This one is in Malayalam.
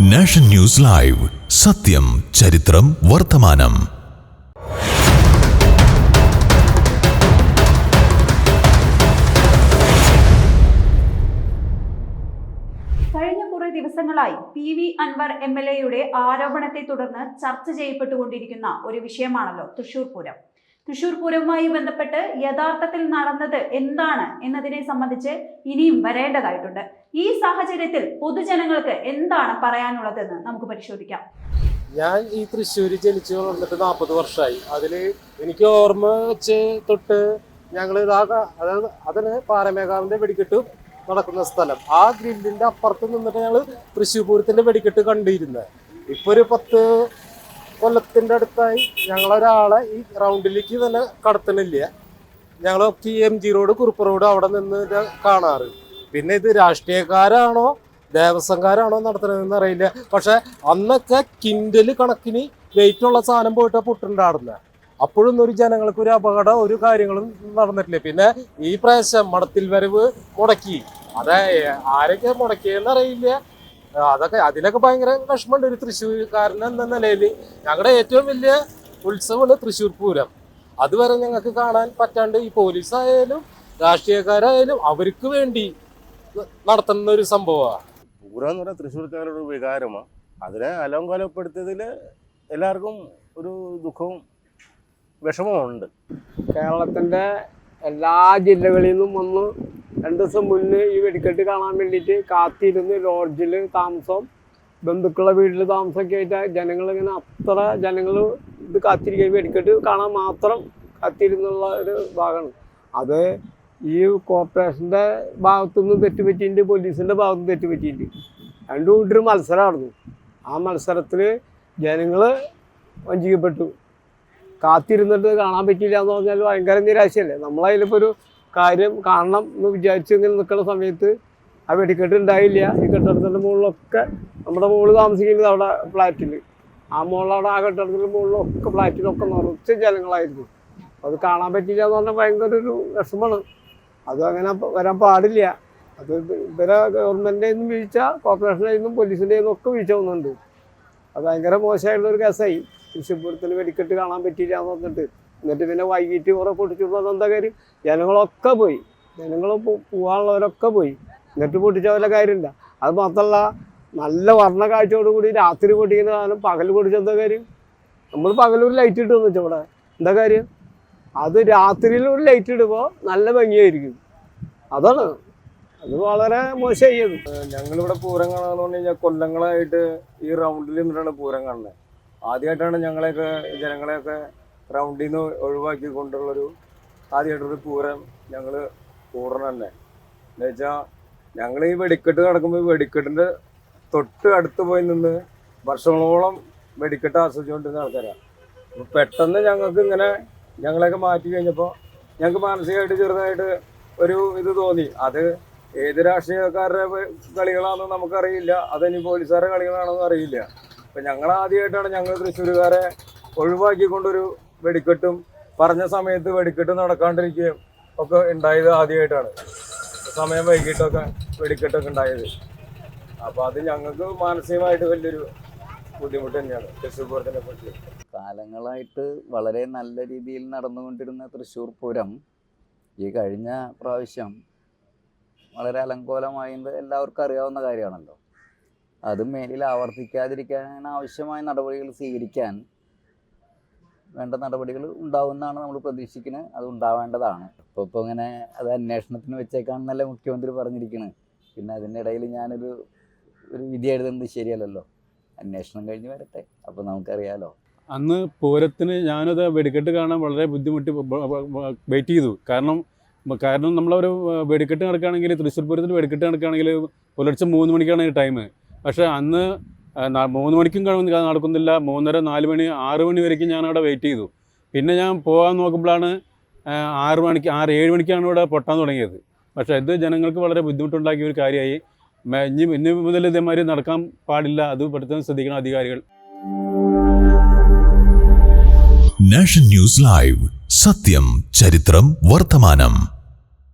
Nation news live. സത്യം ചരിത്രം വർത്തമാനം. കഴിഞ്ഞ കുറെ ദിവസങ്ങളായി P V Anvar M L എയുടെ ആരോപണത്തെ തുടർന്ന് ചർച്ച ചെയ്യപ്പെട്ടുകൊണ്ടിരിക്കുന്ന ഒരു വിഷയമാണല്ലോ തൃശൂർ പൂരം. തൃശൂർ പൂരവുമായി ബന്ധപ്പെട്ട് യഥാർത്ഥത്തിൽ നടന്നത് എന്താണ് എന്നതിനെ സംബന്ധിച്ച് ഇനിയും വരേണ്ടതായിട്ടുണ്ട്. ഈ സാഹചര്യത്തിൽ പൊതുജനങ്ങൾക്ക് എന്താണ് പറയാനുള്ളതെന്ന് നമുക്ക് പരിശോധിക്കാം. ഞാൻ ഈ തൃശ്ശൂർ ജനിച്ചു വളർന്നിട്ട് നാൽപ്പത് വർഷമായി അതിൽ എനിക്ക് ഓർമ്മ വെച്ച് തൊട്ട് ഞങ്ങൾ അതായത് അതിന് പാരമേകാവിന്റെ വെടിക്കെട്ട് നടക്കുന്ന സ്ഥലം. ആ ഗ്രില്ലിന്റെ അപ്പുറത്ത് നിന്നിട്ട് ഞങ്ങൾ തൃശ്ശൂർ പൂരത്തിന്റെ വെടിക്കെട്ട് കണ്ടിരുന്നത് ഇപ്പൊ ഒരു പത്ത് കൊല്ലത്തിന്റെ അടുത്തായി ഞങ്ങളൊരാളെ ഈ റൗണ്ടിലേക്ക് തന്നെ കടത്തണില്ല ഞങ്ങൾ ഒക്കെ M G road Kurup road അവിടെ നിന്ന് കാണാറ്. പിന്നെ ഇത് രാഷ്ട്രീയക്കാരാണോ ദേവസ്വംകാരാണോ നടത്തണതെന്ന് അറിയില്ല. പക്ഷെ അന്നൊക്കെ കിൻഡൽ കണക്കിന് വെയിറ്റ് ഉള്ള സാധനം പോയിട്ട് പൊട്ടുണ്ടാടുന്നത് അപ്പോഴൊന്നും ഒരു ജനങ്ങൾക്ക് ഒരു അപകടം ഒരു കാര്യങ്ങളും നടന്നിട്ടില്ല. പിന്നെ ഈ പ്രാവശ്യം മടത്തിൽ വരവ് മുടക്കി. അതെ ആരൊക്കെ മുടക്കിയെന്ന് അറിയില്ല. അതൊക്കെ അതിലൊക്കെ ഭയങ്കര വിഷമമുണ്ട്. ഒരു തൃശ്ശൂർക്കാരൻ എന്ന നിലയിൽ ഞങ്ങളുടെ ഏറ്റവും വലിയ ഉത്സവമാണ് തൃശ്ശൂർ പൂരം. അതുവരെ ഞങ്ങൾക്ക് കാണാൻ പറ്റാണ്ട് ഈ പോലീസായാലും രാഷ്ട്രീയക്കാരായാലും അവർക്ക് വേണ്ടി നടത്തുന്ന ഒരു സംഭവമാണ്. പൂരം എന്ന് പറഞ്ഞാൽ തൃശ്ശൂർക്കാരുടെ ഒരു വികാരമാണ്. അതിനെ അലങ്കോലപ്പെടുത്തിയതിൽ എല്ലാവർക്കും ഒരു ദുഃഖവും വിഷമവും ഉണ്ട് കേരളത്തിന്റെ എല്ലാ ജില്ലകളിൽ നിന്നും വന്ന് രണ്ട് ദിവസം മുന്നേ ഈ വെടിക്കെട്ട് കാണാൻ വേണ്ടിയിട്ട് കാത്തിരുന്ന് ലോഡ്ജിൽ താമസം ബന്ധുക്കളുടെ വീട്ടിൽ താമസമൊക്കെ ആയിട്ട് ജനങ്ങളിങ്ങനെ അത്ര ജനങ്ങൾ ഇത് കാത്തിരിക്കുക വെടിക്കെട്ട് കാണാൻ മാത്രം കാത്തിരുന്നുള്ള ഒരു ഭാഗമാണ്. അത് ഈ കോർപ്പറേഷന്റെ ഭാഗത്തുനിന്ന് തെറ്റുപറ്റിയിട്ടുണ്ട് പോലീസിന്റെ ഭാഗത്തുനിന്ന് തെറ്റുപറ്റിയിട്ടുണ്ട്. രണ്ടു കൂട്ടരും മത്സരമായിരുന്നു. ആ മത്സരത്തിൽ ജനങ്ങൾ വഞ്ചിക്കപ്പെട്ടു. കാത്തിരുന്നിട്ട് കാണാൻ പറ്റില്ല എന്ന് പറഞ്ഞാൽ ഭയങ്കര നിരാശയല്ലേ? നമ്മളതിലിപ്പോൾ ഒരു കാര്യം കാണണം എന്ന് വിചാരിച്ച് ഇങ്ങനെ നിൽക്കുന്ന സമയത്ത് ആ വെടിക്കെട്ട് ഉണ്ടായില്ല. ഈ കെട്ടിടത്തിന്റെ മുകളിലൊക്കെ നമ്മുടെ മുകളിൽ താമസിക്കുന്നത് അവിടെ ഫ്ലാറ്റിൽ ആ മുകളിലവിടെ ആ കെട്ടിടത്തിന്റെ മുകളിലൊക്കെ ഫ്ലാറ്റിലൊക്കെ നിറച്ച് ജനങ്ങളായിരുന്നു. അത് കാണാൻ പറ്റില്ല എന്ന് പറഞ്ഞാൽ ഭയങ്കര ഒരു വിഷമമാണ് അത് അങ്ങനെ വരാൻ പാടില്ല. അത് ഇവരെ ഗവൺമെന്റിന്റെ നിന്നും വീഴ്ച കോർപ്പറേഷനിൽ നിന്നും പോലീസിന്റെ നിന്നും ഒക്കെ വീഴ്ച വന്നിട്ടുണ്ട്. അത് ഭയങ്കര മോശമായിട്ടുള്ള ഒരു കേസായി. തൃശ്ശൂർപുരത്തിൽ വെടിക്കെട്ട് കാണാൻ പറ്റിയില്ല എന്ന് പറഞ്ഞിട്ട്. എന്നിട്ട് പിന്നെ വൈകിട്ട് കുറെ പൊട്ടിച്ചു പറഞ്ഞ എന്താ കാര്യം? ജനങ്ങളൊക്കെ പോയി. ജനങ്ങൾ പോകാനുള്ളവരൊക്കെ പോയി. എന്നിട്ട് പൊട്ടിച്ച വല്ല കാര്യമില്ല. അത് മാത്രമല്ല നല്ല വർണ കാഴ്ചയോട് കൂടി രാത്രി പൊട്ടിക്കുന്ന സാധനം പകൽ പൊട്ടിച്ച എന്താ കാര്യം? നമ്മൾ പകൽ ഒരു ലൈറ്റ് ഇട്ട് വെച്ചാൽ ഇവിടെ. എന്താ കാര്യം? അത് രാത്രിയിൽ ഒരു ലൈറ്റ് ഇടുമ്പോൾ നല്ല ഭംഗിയായിരിക്കും. അതാണ്. അത് വളരെ മോശമായി അത് ഞങ്ങളിവിടെ പൂരം കാണാന്ന് പറഞ്ഞു കഴിഞ്ഞാൽ കൊല്ലങ്ങളായിട്ട് ഈ റൗണ്ടിൽ നിന്നിട്ടാണ് പൂരം കാണുന്നത് ആദ്യമായിട്ടാണ് ഞങ്ങളെയൊക്കെ ജനങ്ങളെയൊക്കെ റൗണ്ടിൽ നിന്ന് ഒഴിവാക്കി കൊണ്ടുള്ളൊരു ആദ്യമായിട്ടൊരു പൂരം ഞങ്ങൾ പൂർണ തന്നെ. എന്ന് വെച്ചാൽ ഞങ്ങൾ ഈ വെടിക്കെട്ട് നടക്കുമ്പോൾ വെടിക്കെട്ടിന്റെ തൊട്ട് അടുത്ത് പോയി നിന്ന് വർഷങ്ങളോളം വെടിക്കെട്ട് ആസ്വദിച്ചുകൊണ്ടിരുന്ന ആൾക്കാരാണ് അപ്പോൾ പെട്ടെന്ന് ഞങ്ങൾക്ക് ഇങ്ങനെ ഞങ്ങളെയൊക്കെ മാറ്റി കഴിഞ്ഞപ്പോൾ ഞങ്ങൾക്ക് മാനസികമായിട്ട് ചെറുതായിട്ട് ഒരു ഇത് തോന്നി. അത് ഏത് രാഷ്ട്രീയക്കാരുടെ കളികളാണെന്ന് നമുക്കറിയില്ല. അതിനി പോലീസുകാരുടെ കളികളാണെന്ന് അറിയില്ല. അപ്പം ഞങ്ങൾ ആദ്യമായിട്ടാണ് ഞങ്ങൾ തൃശ്ശൂരുകാരെ ഒഴിവാക്കിക്കൊണ്ടൊരു വെടിക്കെട്ടും പറഞ്ഞ സമയത്ത് വെടിക്കെട്ട് നടക്കാണ്ടിരിക്കുകയും ഒക്കെ ഉണ്ടായത് ആദ്യമായിട്ടാണ്. സമയം വൈകിട്ടൊക്കെ വെടിക്കെട്ടൊക്കെ ഉണ്ടായത്. അപ്പൊ അത് ഞങ്ങൾക്ക് മാനസികമായിട്ട് വലിയൊരു ബുദ്ധിമുട്ട് തന്നെയാണ് തൃശ്ശൂർ പൂരത്തിനെ കുറിച്ച് കാലങ്ങളായിട്ട് വളരെ നല്ല രീതിയിൽ നടന്നുകൊണ്ടിരുന്ന തൃശ്ശൂർ പൂരം ഈ കഴിഞ്ഞ പ്രാവശ്യം വളരെ അലങ്കോലമായത് എല്ലാവർക്കും അറിയാവുന്ന കാര്യമാണല്ലോ. അത് മേലിൽ ആവർത്തിക്കാതിരിക്കാൻ ആവശ്യമായ നടപടികൾ സ്വീകരിക്കാൻ വേണ്ട നടപടികൾ ഉണ്ടാവുമെന്നാണ് നമ്മൾ പ്രതീക്ഷിക്കുന്നത് അത് ഉണ്ടാവേണ്ടതാണ്. ഇപ്പോൾ ഇപ്പോൾ ഇങ്ങനെ അത് അന്വേഷണത്തിന് വെച്ചേക്കാണെന്നല്ല മുഖ്യമന്ത്രി പറഞ്ഞിരിക്കുന്നത് പിന്നെ അതിന്റെ ഇടയിൽ ഞാനൊരു ഒരു വിധി എഴുതുന്നത് ശരിയല്ലല്ലോ. അന്വേഷണം കഴിഞ്ഞ് വരട്ടെ. അപ്പോൾ നമുക്കറിയാലോ. അന്ന് പൂരത്തിന് ഞാനത് വെടിക്കെട്ട് കാണാൻ വളരെ ബുദ്ധിമുട്ടി വെയിറ്റ് ചെയ്തു. കാരണം കാരണം നമ്മളൊരു വെടിക്കെട്ട് നടക്കുകയാണെങ്കിൽ തൃശ്ശൂർ പൂരത്തിന് വെടിക്കെട്ട് നടക്കുകയാണെങ്കിൽ പുലർച്ചെ മൂന്ന് മണിക്കാണ് ടൈം. പക്ഷേ അന്ന് മൂന്ന് മണിക്കും കാണുന്ന നടക്കുന്നില്ല. മൂന്നര നാല് മണി ആറ് മണി വരേക്കും ഞാൻ അവിടെ വെയിറ്റ് ചെയ്തു. പിന്നെ ഞാൻ പോകാൻ നോക്കുമ്പോഴാണ് ആറ് മണിക്ക് ആറ് ഏഴ് മണിക്കാണ് ഇവിടെ പൊട്ടാൻ തുടങ്ങിയത്. പക്ഷേ ഇത് ജനങ്ങൾക്ക് വളരെ ബുദ്ധിമുട്ടുണ്ടാക്കിയ ഒരു കാര്യമായി. ഇനി ഇനി മുതൽ ഇതേമാതിരി നടക്കാൻ പാടില്ല. അത് പെട്ടെന്ന് ശ്രദ്ധിക്കണം അധികാരികൾ. നാഷണൽ ന്യൂസ് ലൈവ് സത്യം ചരിത്രം വർത്തമാനം.